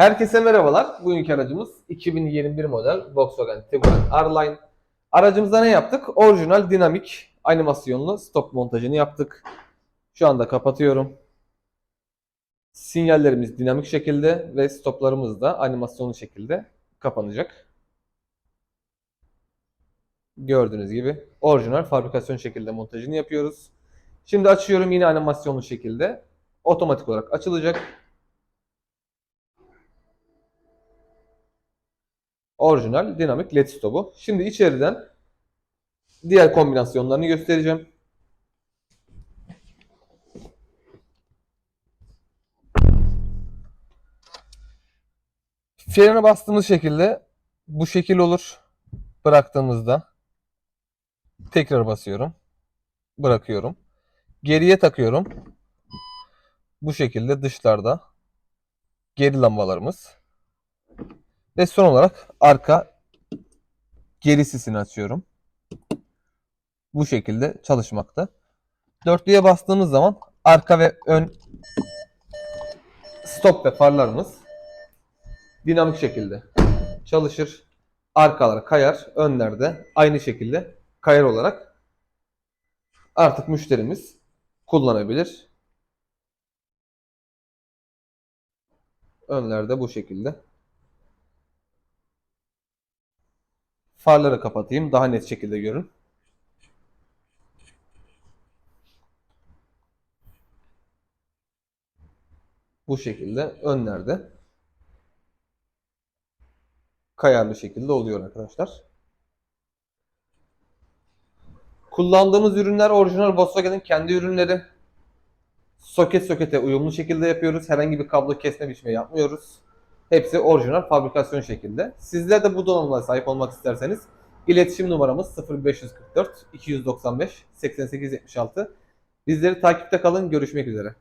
Herkese merhabalar. Bugünkü aracımız 2021 model Volkswagen Tiguan R-Line. Aracımızda ne yaptık? Orijinal dinamik animasyonlu stop montajını yaptık. Şu anda kapatıyorum. Sinyallerimiz dinamik şekilde ve stoplarımız da animasyonlu şekilde kapanacak. Gördüğünüz gibi orijinal fabrikasyon şekilde montajını yapıyoruz. Şimdi açıyorum yine animasyonlu şekilde. Otomatik olarak açılacak. Orijinal dinamik led stopu. Şimdi içeriden diğer kombinasyonlarını göstereceğim. Frene bastığımız şekilde bu şekil olur. Bıraktığımızda tekrar basıyorum. Bırakıyorum. Geriye takıyorum. Bu şekilde dışlarda geri lambalarımız. Ve son olarak arka geri sisini açıyorum. Bu şekilde çalışmakta. Dörtlüye bastığımız zaman arka ve ön stop ve farlarımız dinamik şekilde çalışır. Arkalar kayar, önlerde aynı şekilde kayar olarak artık müşterimiz kullanabilir. Önlerde bu şekilde. Farları kapatayım. Daha net şekilde görün. Bu şekilde önlerde kayarlı şekilde oluyor arkadaşlar. Kullandığımız ürünler orijinal Volkswagen'in kendi ürünleri. Soket sokete uyumlu şekilde yapıyoruz. Herhangi bir kablo kesme biçme yapmıyoruz. Hepsi orijinal fabrikasyon şekilde. Sizler de bu donanımlara sahip olmak isterseniz iletişim numaramız 0544 295 8876. Bizleri takipte kalın. Görüşmek üzere.